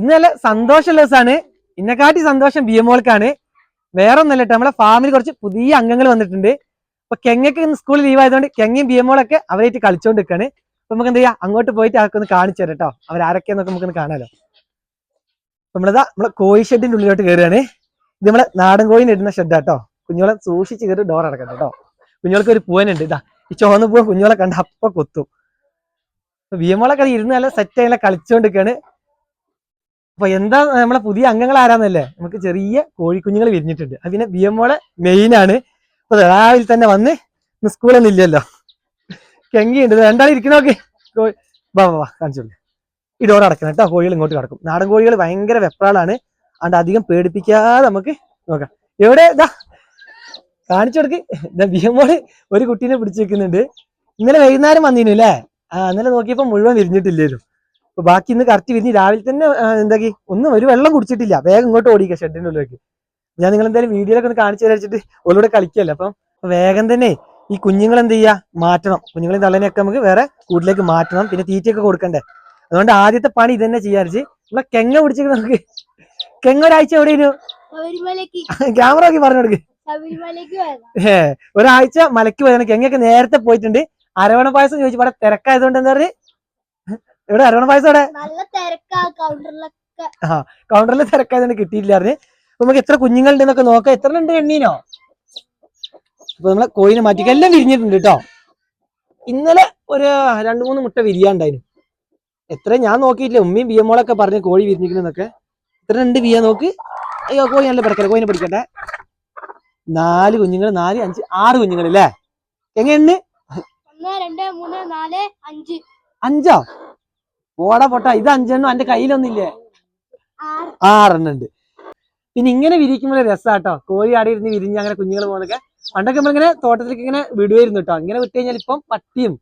ഇന്ന് നല്ല സന്തോഷമുള്ള ദിവസമാണ്. ഇന്നെക്കാട്ടി സന്തോഷം ബി എമ്മോൾക്കാണ് വേറെ ഒന്നല്ല കേട്ടോ നമ്മളെ ഫാമിൽ കുറച്ച് പുതിയ അംഗങ്ങൾ വന്നിട്ടുണ്ട്. അപ്പൊ കെങ്ങക്ക് ഇന്ന് സ്കൂളിൽ ലീവ് ആയതുകൊണ്ട് കെങ്ങയും ബി എമ്മോളൊക്കെ അവരായിട്ട് കളിച്ചോണ്ട് നിൽക്കാണ് അപ്പൊ നമുക്ക് എന്ത് ചെയ്യാം? അങ്ങോട്ട് പോയിട്ട് ഒന്ന് കാണിച്ചു തരാം കേട്ടോ. അവരാരൊക്കെയെന്നൊക്കെ നമുക്കൊന്ന് കാണാലോ. നമ്മളിതാ നമ്മളെ കോഴി ഷെഡിന്റെ ഉള്ളിലോട്ട് കയറുകയാണ് ഇത് നമ്മളെ നാടൻ കോഴിന് ഇടുന്ന ഷെഡ് കേട്ടോ. കുഞ്ഞോളെ സൂക്ഷിച്ച് കയറി ഡോർ അടക്കണം കേട്ടോ. കുഞ്ഞോൾക്ക് ഒരു പൂവനുണ്ട് ഇതാ. ഈ ചുവന്ന പൂവൻ കുഞ്ഞോളെ കണ്ട അപ്പൊ കൊത്തും. എമ്മോളൊക്കെ ഇരുന്ന് നല്ല സെറ്റ് ആയി കളിച്ചോണ്ടിരിക്കാണ്. അപ്പൊ എന്താ നമ്മളെ പുതിയ അംഗങ്ങൾ ആരാന്നല്ലേ? നമുക്ക് ചെറിയ കോഴിക്കുഞ്ഞുങ്ങൾ വിരിഞ്ഞിട്ടുണ്ട്. അത് പിന്നെ ബി എം മോളെ മെയിൻ ആണ്. അപ്പൊ രാവിലെ തന്നെ വന്ന് സ്കൂളൊന്നും ഇല്ലല്ലോ. കെങ്കിയുണ്ട്. രണ്ടാളും ഇരിക്കണോക്കെ വാ വാ വാ കാണിച്ചു കൊടുക്ക്. ഈ അടക്കണം കേട്ടോ. കോഴികൾ ഇങ്ങോട്ട് കിടക്കും. നാടൻ കോഴികൾ ഭയങ്കര വെപ്രാളാണ്. അതുകൊണ്ട് അധികം പേടിപ്പിക്കാതെ നമുക്ക് നോക്കാം. എവിടെ? ഇതാ കാണിച്ചു കൊടുക്ക്. ഇതാ ബി മോൾ ഒരു കുട്ടീനെ പിടിച്ചു വെക്കുന്നുണ്ട്. ഇന്നലെ വൈകുന്നേരം വന്നിനു അല്ലേ ആ ഇന്നലെ നോക്കിയപ്പോ മുഴുവൻ വിരിഞ്ഞിട്ടില്ലേരും ബാക്കി ഇന്ന് കറക്റ്റ് വിരിഞ്ഞ് രാവിലെ തന്നെ എന്താക്കി? ഒന്നും ഒരു വെള്ളം കുടിച്ചിട്ടില്ല. വേഗം ഇങ്ങോട്ട് ഓടിക്കുക ഷെഡിന്റെ ഉള്ളിലേക്ക്. ഞാൻ നിങ്ങൾ എന്തായാലും വീഡിയോയിലൊക്കെ ഒന്ന് കാണിച്ചു തരാച്ചിട്ട് ഓളോട് കളിക്കല്ലേ? അപ്പം വേഗം തന്നെ ഈ കുഞ്ഞുങ്ങൾ എന്ത് ചെയ്യുക മാറ്റണം. കുഞ്ഞുങ്ങളെ തള്ളനെയൊക്കെ നമുക്ക് വേറെ കൂട്ടിലേക്ക് മാറ്റണം. പിന്നെ തീറ്റയൊക്കെ കൊടുക്കണ്ടേ? അതുകൊണ്ട് ആദ്യത്തെ പണി ഇത് തന്നെ ചെയ്യാറിച്ച്. നമ്മളെ കെങ്ങ പിടിച്ചിട്ട് നമുക്ക് കെങ്ങ ഒരാഴ്ച ശബരിമലക്ക് ക്യാമറ നോക്കി പറഞ്ഞു കൊടുക്ക്. ഏ ഒരാഴ്ച മലക്ക് പോയതാണ്. കെങ്ങയൊക്കെ നേരത്തെ പോയിട്ടുണ്ട്. അരവണ പായസം ചോദിച്ചു. ഇവിടെ തിരക്കായതുകൊണ്ട് എന്താ പറയുക എവിടെ? അരവണ പായസം അവിടെ ആ കൗണ്ടറിൽ തിരക്കായതുകൊണ്ട് കിട്ടിയില്ലായിരുന്നു നമുക്ക് എത്ര കുഞ്ഞുങ്ങളുണ്ട് എന്നൊക്കെ നോക്കാം. എത്ര ഉണ്ട് എണ്ണീനോ? അപ്പൊ നമ്മളെ കോയിനെ മാറ്റി എല്ലാം വിരിഞ്ഞിട്ടുണ്ട് കേട്ടോ ഇന്നലെ ഒരു രണ്ടു മൂന്ന് മുട്ട വിരിയാണ്ടായിരുന്നു എത്ര ഞാൻ നോക്കിയിട്ടില്ല. ഉമ്മയും ബിയമ്മോളൊക്കെ പറഞ്ഞു കോഴി വിരിഞ്ഞിരിക്കുന്നൊക്കെ എത്ര രണ്ട് ബിയ നോക്ക്. അയ്യോ കോഴി നല്ല പിടക്കല കോയിനെ പിടിക്കട്ടെ. നാല് കുഞ്ഞുങ്ങൾ നാല് അഞ്ച് ആറ് കുഞ്ഞുങ്ങൾ അല്ലേ? എങ്ങനെയാണ് അഞ്ചോ? ഓടാ പൊട്ട ഇത് അഞ്ചെണ്ണം എന്റെ കയ്യിലൊന്നില്ലേ? ആറ്. ആറെണ്ണം ഉണ്ട്. പിന്നെ ഇങ്ങനെ വിരിക്കുമ്പോൾ രസാട്ടോ കോഴി ആടെ ഇരുന്ന് വിരിഞ്ഞ് അങ്ങനെ കുഞ്ഞുങ്ങൾ പോകുന്നൊക്കെ പണ്ടൊക്കെ നമ്മളിങ്ങനെ തോട്ടത്തിലേക്ക് ഇങ്ങനെ വിടുവായിരുന്നു കേട്ടോ ഇങ്ങനെ വിട്ട് കഴിഞ്ഞാൽ ഇപ്പം പട്ടിയും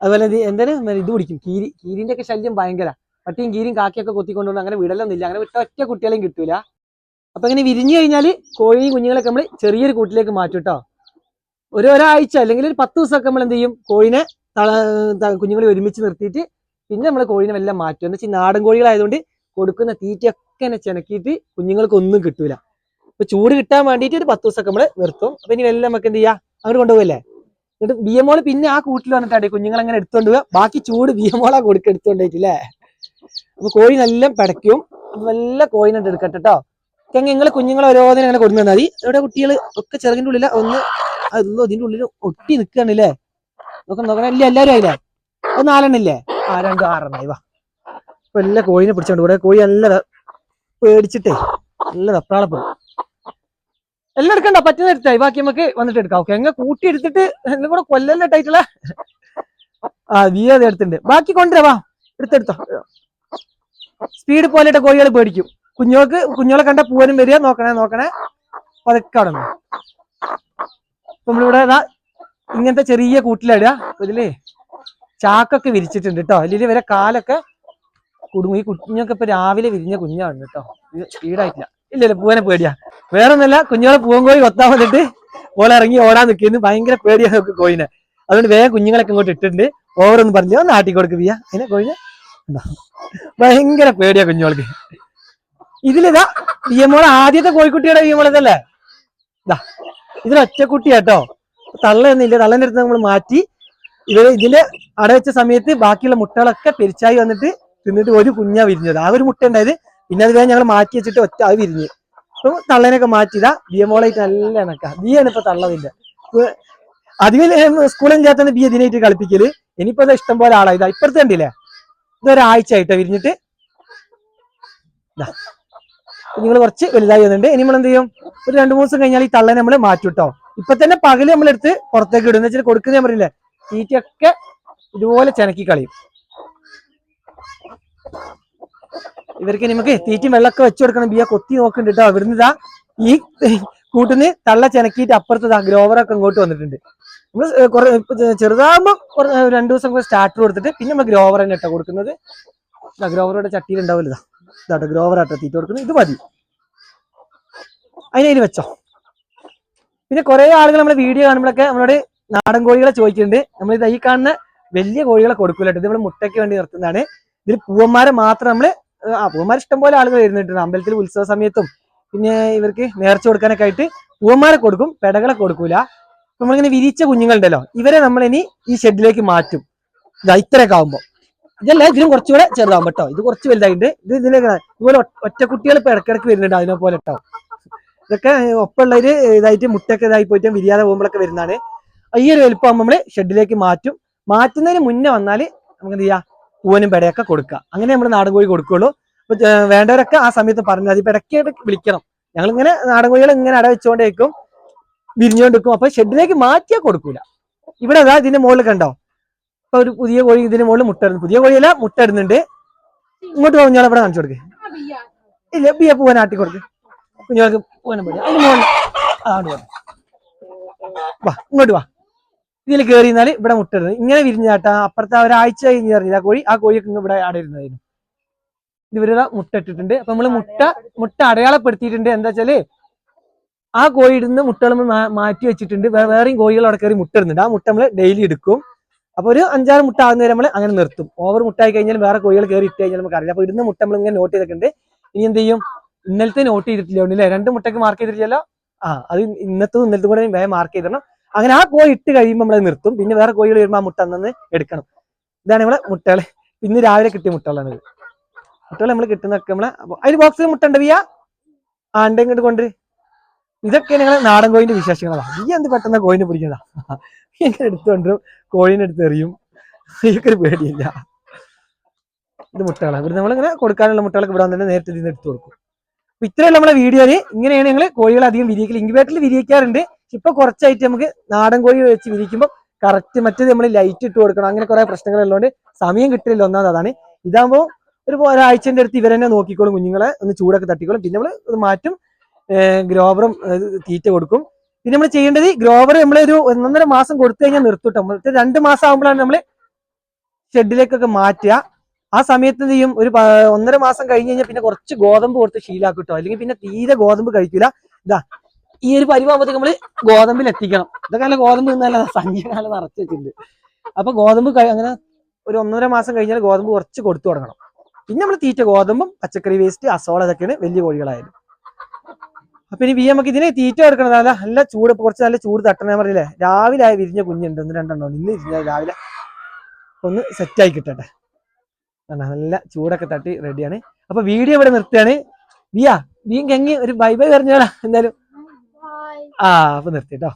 അതുപോലെ ഇത് എന്തായാലും ഇത് പിടിക്കും കീരി കീരിന്റെ ഒക്കെ ശല്യം ഭയങ്കര. പട്ടിയും കീരിയും കാക്കിയൊക്കെ കൊത്തിക്കൊണ്ടുവന്ന് അങ്ങനെ വിടലൊന്നുമില്ല അങ്ങനെ വിട്ട ഒറ്റ കുട്ടികളെയും കിട്ടൂല. അപ്പൊ ഇങ്ങനെ വിരിഞ്ഞു കഴിഞ്ഞാൽ കോഴിയും കുഞ്ഞുങ്ങളൊക്കെ നമ്മൾ ചെറിയൊരു കൂട്ടിലേക്ക് മാറ്റും കേട്ടോ ഒരു ഒരാഴ്ച അല്ലെങ്കിൽ ഒരു പത്ത് ദിവസമൊക്കെ നമ്മൾ എന്ത് ചെയ്യും? കോഴിനെ കുഞ്ഞുങ്ങളെ ഒരുമിച്ച് നിർത്തിയിട്ട് പിന്നെ നമ്മൾ കോഴിനെ വല്ല മാറ്റും. എന്ന് വെച്ചാൽ നാടൻ കോഴികളായതുകൊണ്ട് കൊടുക്കുന്ന തീറ്റയൊക്കെ തന്നെ ചെനക്കിയിട്ട് കുഞ്ഞുങ്ങൾക്ക് ഒന്നും കിട്ടൂല. അപ്പൊ ചൂട് കിട്ടാൻ വേണ്ടിയിട്ട് ഒരു പത്ത് ദിവസമൊക്കെ നമ്മൾ നിർത്തും. അപ്പൊ ഇനി എല്ലാം നമുക്ക് എന്ത് ചെയ്യാം അങ്ങോട്ട് കൊണ്ടുപോകല്ലേ എന്നിട്ട് ബി എമോൾ പിന്നെ ആ കൂട്ടിൽ വന്നിട്ടാണ് കുഞ്ഞുങ്ങൾ അങ്ങനെ എടുത്തോണ്ട് പോവുക ബാക്കി ചൂട് ബി എമോളാ കൊടുക്കുക കൊടുക്ക എടുത്തോണ്ടേറ്റില്ലേ അപ്പൊ കോഴി നല്ല പിടയ്ക്കും. നല്ല കോഴിനെ എടുക്കട്ടെ കേട്ടോ കെങ്ങ നിങ്ങൾ കുഞ്ഞുങ്ങളെ ഓരോന്നിനെ അങ്ങനെ കൊടുത്തു തന്നാൽ മതി. ഇവിടെ കുട്ടികൾ ഒക്കെ ചെറുതിന്റെ ഉള്ളിൽ ഒന്ന് അല്ലോ ഇതിന്റെ ഉള്ളിൽ ഒട്ടി നിൽക്കുകയാണല്ലേ നോക്കണം നോക്കണം. ഇല്ല എല്ലാവരും ആയില്ലേ? അത് നാലെണ്ണില്ലേ ആ രണ്ട് ആറെണ്ണായി വാ. ഇപ്പൊ എല്ലാ കോഴിനെ പിടിച്ചോണ്ട് ഇവിടെ കോഴി നല്ല വെ- പേടിച്ചിട്ടേ നല്ല വെപ്രാളപ്പെടും എല്ലാം എടുക്കണ്ട പറ്റുന്ന എടുത്തായി ബാക്കി നമുക്ക് വന്നിട്ട് എടുക്കാം. ഓക്കെ എങ്ങനെ കൂട്ടി എടുത്തിട്ട് എല്ലാം കൂടെ കൊല്ലല്ലേ ടൈറ്റില ആ നീ അത് എടുത്തിട്ടുണ്ട്. ബാക്കി കൊണ്ടുവരാ വാ. എടുത്തെടുത്തോ സ്പീഡ് പോലെ കോഴികൾ പേടിക്കും. കുഞ്ഞോക്ക് കുഞ്ഞോളെ കണ്ട പൂവനും വരിക. നോക്കണേ നോക്കണേ. പതുക്കെ അവിടെ നമ്മളിവിടെ ഇങ്ങനത്തെ ചെറിയ കൂട്ടിലിടുക അപ്പൊ ഇതിൽ ചാക്കൊക്കെ വിരിച്ചിട്ടുണ്ട് കേട്ടോ അല്ലെങ്കിൽ ഇവരെ കാലൊക്കെ കുടുങ്ങി കുഞ്ഞൊക്കെ ഇപ്പൊ രാവിലെ വിരിഞ്ഞ കുഞ്ഞാണ് കേട്ടോ ഇത് ഇല്ല ഇല്ലല്ല പൂവനെ പേടിയാ. വേറെ ഒന്നല്ല കുഞ്ഞുങ്ങളെ പൂവൻ കോഴി കൊത്താൻ വന്നിട്ട് ഓല ഇറങ്ങി ഓടാൻ നിൽക്കുന്നു ഭയങ്കര പേടിയാ നമുക്ക് കോഴിനെ. അതുകൊണ്ട് വേഗം കുഞ്ഞുങ്ങളൊക്കെ ഇങ്ങോട്ട് ഇട്ടിട്ടുണ്ട്. ഓവറൊന്നും പറഞ്ഞില്ല? ഒന്ന് ആട്ടി കൊടുക്കുക അതിനെ കോഴിനെ? ഭയങ്കര പേടിയാ കുഞ്ഞുങ്ങൾക്ക്. ഇതിലിതാ എമ്മോളെ ആദ്യത്തെ കോഴിക്കുട്ടിയുടെ ബി എമ്മോളതല്ലേ ഇതാ ഇതിലൊറ്റക്കുട്ടിയാട്ടോ തള്ളയൊന്നുമില്ല. തള്ളന്റെ അടുത്ത് നമ്മൾ മാറ്റി ഇവർ ഇതിൽ അടവെച്ച സമയത്ത് ബാക്കിയുള്ള മുട്ടകളൊക്കെ പെരിച്ചായി വന്നിട്ട് തിന്നിട്ട് ഒരു കുഞ്ഞാ വിരിഞ്ഞത്. ആ ഒരു മുട്ട ഉണ്ടായത് പിന്നെ അത് വേഗം ഞങ്ങൾ മാറ്റി വെച്ചിട്ട് ഒറ്റ അത് വിരിഞ്ഞ്. അപ്പൊ തള്ളേനൊക്കെ മാറ്റിയതാ. ബിയമോളായിട്ട് നല്ല ഇണക്ക ബിയാണ് ഇപ്പൊ തള്ളതിന്റെ. അധികം സ്കൂളിൽ ചേർത്തന്നെ ബി ഇതിനായിട്ട് കളിപ്പിക്കൽ. ഇനിയിപ്പോ ഇഷ്ടം പോലെ ആളാ. ഇതാ ഇപ്പുറത്തെ കണ്ടില്ലേ? ഇതൊരാഴ്ച ആയിട്ടോ വിരിഞ്ഞിട്ട്. നിങ്ങൾ കുറച്ച് വലുതായി വന്നിട്ടുണ്ട്. ഇനി നമ്മൾ എന്ത് ചെയ്യും? ഒരു രണ്ടു മൂന്ന് ദിവസം കഴിഞ്ഞാൽ ഈ തള്ളനെ നമ്മൾ മാറ്റും കേട്ടോ ഇപ്പൊ തന്നെ പകൽ നമ്മളെടുത്ത് പുറത്തേക്ക് ഇടും. എന്ന് വെച്ചാൽ കൊടുക്കുന്ന ഞാൻ പറയില്ലേ തീറ്റയൊക്കെ ഇതുപോലെ ചെനക്കി കളയും. ഇവർക്ക് നമുക്ക് തീറ്റയും വെള്ളമൊക്കെ വെച്ചു കൊടുക്കണം. ബിയ കൊത്തി നോക്കുന്നുണ്ട് കേട്ടോ ഇവിടുന്ന് ഇതാ ഈ കൂട്ടിന് തള്ള ചെനക്കിയിട്ട് അപ്പുറത്ത് ഇതാ ഗ്രോവറൊക്കെ ഇങ്ങോട്ട് വന്നിട്ടുണ്ട്. നമ്മൾ കുറെ ഇപ്പൊ ചെറുതാകുമ്പോ കുറ- രണ്ടു ദിവസം കൂടെ സ്റ്റാർട്ടർ കൊടുത്തിട്ട് പിന്നെ നമ്മൾ ഗ്രോവർ തന്നെ ഇട്ടോ കൊടുക്കുന്നത്. ഗ്രോവറുടെ ചട്ടിയിൽ ഉണ്ടാവില്ല ഇതാട്ടോ ഗ്രോവർ ആട്ടോ തീറ്റ കൊടുക്കുന്നത്. ഇത് മതി. അതിനതിൽ വെച്ചോ. പിന്നെ കുറെ ആളുകൾ നമ്മൾ വീഡിയോ കാണുമ്പോഴൊക്കെ നമ്മളോട് നാടൻ കോഴികളെ ചോദിക്കുന്നുണ്ട്. നമ്മൾ ഇത് ഈ കാണുന്ന വലിയ കോഴികളെ കൊടുക്കൂല ഇത് നമ്മൾ മുട്ടയ്ക്ക് വേണ്ടി നിർത്തുന്നതാണ്. ഇതിൽ പൂവന്മാരെ മാത്രം നമ്മൾ ആ പൂവന്മാർ ഇഷ്ടംപോലെ ആളുകൾ വരുന്നുണ്ട്. അമ്പലത്തിൽ ഉത്സവ സമയത്തും പിന്നെ ഇവർക്ക് നേർച്ച കൊടുക്കാനൊക്കെ ആയിട്ട് പൂവന്മാരെ കൊടുക്കും പെടകളെ കൊടുക്കൂല. നമ്മളിങ്ങനെ വിരിച്ച കുഞ്ഞുങ്ങളുണ്ടല്ലോ ഇവരെ നമ്മൾ ഇനി ഈ ഷെഡിലേക്ക് മാറ്റും. ഇതാ ഇത്രയൊക്കെ ആവുമ്പോ. ഇതല്ല ഇതിലും കുറച്ചുകൂടെ ചെറുതാവും കേട്ടോ. ഇത് കുറച്ച് വലുതായിട്ടുണ്ട്. ഇത് ഇതിലേക്ക് ഇതുപോലെ ഒറ്റ- ഒറ്റ കുട്ടികൾ ഇപ്പൊ ഇടക്കിടക്ക് വരുന്നുണ്ട് അതിനെ പോലെ കേട്ടോ. ഇതൊക്കെ ഒപ്പമുള്ളവര് ഇതായിട്ട് മുട്ടൊക്കെ ഇതായി പോയിട്ട് വിരിയാതെ പോകുമ്പോഴൊക്കെ വരുന്നതാണ്. ഈ ഒരു വലിപ്പം നമ്മൾ ഷെഡിലേക്ക് മാറ്റും. മാറ്റുന്നതിന് മുന്നേ വന്നാൽ നമുക്ക് എന്ത് ചെയ്യാം? പൂവനും പെടയൊക്കെ കൊടുക്കുക. അങ്ങനെ നമ്മൾ നാടൻ കോഴി കൊടുക്കുകയുള്ളൂ അപ്പൊ വേണ്ടവരൊക്കെ ആ സമയത്ത് പറഞ്ഞു അതിപ്പോ ഇടയ്ക്കായിട്ട് വിളിക്കണം. ഞങ്ങൾ ഇങ്ങനെ നാടൻ കോഴികൾ ഇങ്ങനെ അട വെച്ചുകൊണ്ടേക്കും വിരിഞ്ഞുകൊണ്ടിരിക്കും അപ്പൊ ഷെഡിലേക്ക് മാറ്റിയാൽ കൊടുക്കൂല. ഇവിടെ അതാ ഇതിന്റെ മുകളിൽ കണ്ടോ? ഇപ്പൊ ഒരു പുതിയ കോഴി ഇതിന്റെ മുകളിൽ മുട്ട ഇടുന്നു പുതിയ കോഴിയല്ല മുട്ട ഇടുന്നുണ്ട് ഇങ്ങോട്ട് പോകുന്ന ഇവിടെ കാണിച്ചു കൊടുക്ക്. ഇല്ല ബിയ പൂവൻ ആട്ടി കൊടുക്ക്. കുഞ്ഞുങ്ങൾക്ക് പൂവനം പടി അതിന് മുകളിൽ അതാണ് വാ ഇങ്ങോട്ട് വാ. ഇതിൽ കയറി ഇരുന്നാൽ ഇവിടെ മുട്ടരുത്. ഇങ്ങനെ വിരിഞ്ഞാട്ട അപ്പുറത്തെ ഒരാഴ്ച കഴിഞ്ഞ് ഇറങ്ങിയത് ആ കോഴി ആ കോഴിയൊക്കെ ഇവിടെ അടയിരുന്നതായിരുന്നു ഇവരുടെ മുട്ട ഇട്ടിട്ടുണ്ട്. അപ്പൊ നമ്മൾ മുട്ട മുട്ട അടയാളപ്പെടുത്തിയിട്ടുണ്ട്. എന്താ വെച്ചാൽ ആ കോഴി ഇടുന്ന മുട്ടകൾ നമ്മൾ മാറ്റി വെച്ചിട്ടുണ്ട്. വേറെ വേറെയും കോഴികൾ അവിടെ കയറി മുട്ട ഇടുന്നുണ്ട് ആ മുട്ട നമ്മൾ ഡെയിലി എടുക്കും. അപ്പൊ ഒരു അഞ്ചാറ് മുട്ട ആകുന്ന വരെ നമ്മൾ അങ്ങനെ നിർത്തും. ഓവർ മുട്ട ആയി കഴിഞ്ഞാൽ വേറെ കോഴികൾ കയറി ഇട്ട് കഴിഞ്ഞാൽ നമുക്ക് അറിയില്ല അപ്പൊ ഇടുന്ന മുട്ട നമ്മൾ ഇങ്ങനെ നോട്ട് ചെയ്തിട്ടുണ്ട്. ഇനി എന്ത് ചെയ്യും? ഇന്നലത്തെ നോട്ട് ചെയ്തിട്ടില്ല ഒന്നില്ലേ രണ്ട് മുട്ടയ്ക്ക് മാർക്ക് ചെയ്തിട്ടില്ലല്ലോ? ആ അത് ഇന്നത്തെ ഇന്നലത്തെ കൂടെ വേഗം മാർക്ക് ചെയ്തിടണം. അങ്ങനെ ആ കോഴി ഇട്ട് കഴിയുമ്പോൾ നമ്മളെ നിർത്തും. പിന്നെ വേറെ കോഴികൾ വരുമ്പോൾ ആ മുട്ട അന്നു എടുക്കണം. ഇതാണ് നമ്മളെ മുട്ടകൾ ഇന്ന് രാവിലെ കിട്ടിയ മുട്ടകളാണ് ഇത്. മുട്ടകൾ നമ്മൾ കിട്ടുന്നൊക്കെ നമ്മളെ അതിന് ബോക്സിൽ മുട്ട ഉണ്ട് വിയ? ആ ഉണ്ട്. ഇങ്ങോട്ട് കൊണ്ട്. ഇതൊക്കെ ഞങ്ങളെ നാടൻ കോഴിന്റെ വിശേഷങ്ങളാണ് ഈ എന്ത് പെട്ടെന്ന് കോഴിനെ പിടിക്കുന്നതാ? ഇങ്ങനെ എടുത്തുകൊണ്ടും കോഴിനെ എടുത്ത് എറിയും. എനിക്കൊരു പേടിയില്ല. ഇത് മുട്ടകളാണ് ഇവിടെ നമ്മളിങ്ങനെ കൊടുക്കാനുള്ള മുട്ടകളൊക്കെ ഇവിടെ തന്നെ നേരത്തെ ഇതിന് എടുത്തു കൊടുക്കും. അപ്പൊ ഇത്രയുള്ള നമ്മളെ വീഡിയോയിൽ ഇങ്ങനെയാണ് ഞങ്ങൾ കോഴികൾ അധികം വിരിയിക്കൽ ഇൻക്യുബേറ്ററിൽ വിരിയിക്കാറുണ്ട്. ഇപ്പൊ കുറച്ചായിട്ട് നമുക്ക് നാടൻ കോഴി വെച്ച് വിരിക്കുമ്പോൾ കറക്റ്റ് മറ്റേത് നമ്മൾ ലൈറ്റ് ഇട്ട് കൊടുക്കണം. അങ്ങനെ കുറെ പ്രശ്നങ്ങൾ ഉള്ളതുകൊണ്ട് സമയം കിട്ടില്ല ഒന്നാമത് അതാണ്. ഇതാകുമ്പോൾ ഒരു ഒരാഴ്ചന്റെ അടുത്ത് ഇവരെന്നെ നോക്കിക്കോളും കുഞ്ഞുങ്ങളെ ഒന്ന് ചൂടൊക്കെ തട്ടിക്കോളും. പിന്നെ നമ്മൾ ഇത് മാറ്റും ഗ്രോവറും തീറ്റ കൊടുക്കും. പിന്നെ നമ്മൾ ചെയ്യേണ്ടത് ഗ്രോവർ നമ്മൾ ഒരു ഒന്നൊന്നര മാസം കൊടുത്തു കഴിഞ്ഞാൽ നിർത്തുട്ടോ മറ്റേ രണ്ട് മാസം ആകുമ്പോഴാണ് നമ്മൾ ഷെഡിലേക്കൊക്കെ മാറ്റുക. ആ സമയത്ത് എന്ത് ചെയ്യും? ഒരു ഒന്നര മാസം കഴിഞ്ഞ് കഴിഞ്ഞാൽ പിന്നെ കുറച്ച് ഗോതമ്പ് കൊടുത്ത് ശീലാക്കും കേട്ടോ അല്ലെങ്കിൽ പിന്നെ തീരെ ഗോതമ്പ് കഴിക്കില്ല ഇതാ ഈ ഒരു പരിവാകുമ്പോഴത്തേക്ക് നമ്മൾ ഗോതമ്പിൽ എത്തിക്കണം ഇതൊക്കെ നല്ല ഗോതമ്പ് തിന്നല്ല സഞ്ചികാലം നിറച്ച് വെച്ചിട്ടുണ്ട്. അപ്പൊ ഗോതമ്പ് അങ്ങനെ ഒരു ഒന്നര മാസം കഴിഞ്ഞാൽ ഗോതമ്പ് കുറച്ച് കൊടുത്തു തുടങ്ങണം. പിന്നെ നമ്മൾ തീറ്റ ഗോതമ്പും പച്ചക്കറി വേസ്റ്റ് അസോള ഇതൊക്കെയാണ് വലിയ കോഴികളായാലും. അപ്പൊ ഇനി വി നമുക്ക് ഇതിനെ തീറ്റ കൊടുക്കണം. നല്ല നല്ല ചൂട് കുറച്ച് നല്ല ചൂട് തട്ടണേ ഞാൻ പറഞ്ഞില്ലേ? രാവിലെ ആയ വിരിഞ്ഞ കുഞ്ഞുണ്ട്. ഒന്ന് രണ്ടെണ്ണം നിന്ന് വിരിഞ്ഞ രാവിലെ ഒന്ന് സെറ്റായി കിട്ടട്ടെ. നല്ല ചൂടൊക്കെ തട്ടി റെഡിയാണ് അപ്പൊ വീഡിയോ ഇവിടെ നിർത്തുകയാണ്. വിയാ വീ കങ്ങി ഒരു ബൈ ബൈ പറഞ്ഞോളാം എന്തായാലും. ആ അപ്പൊ നിർത്തിട്ടോ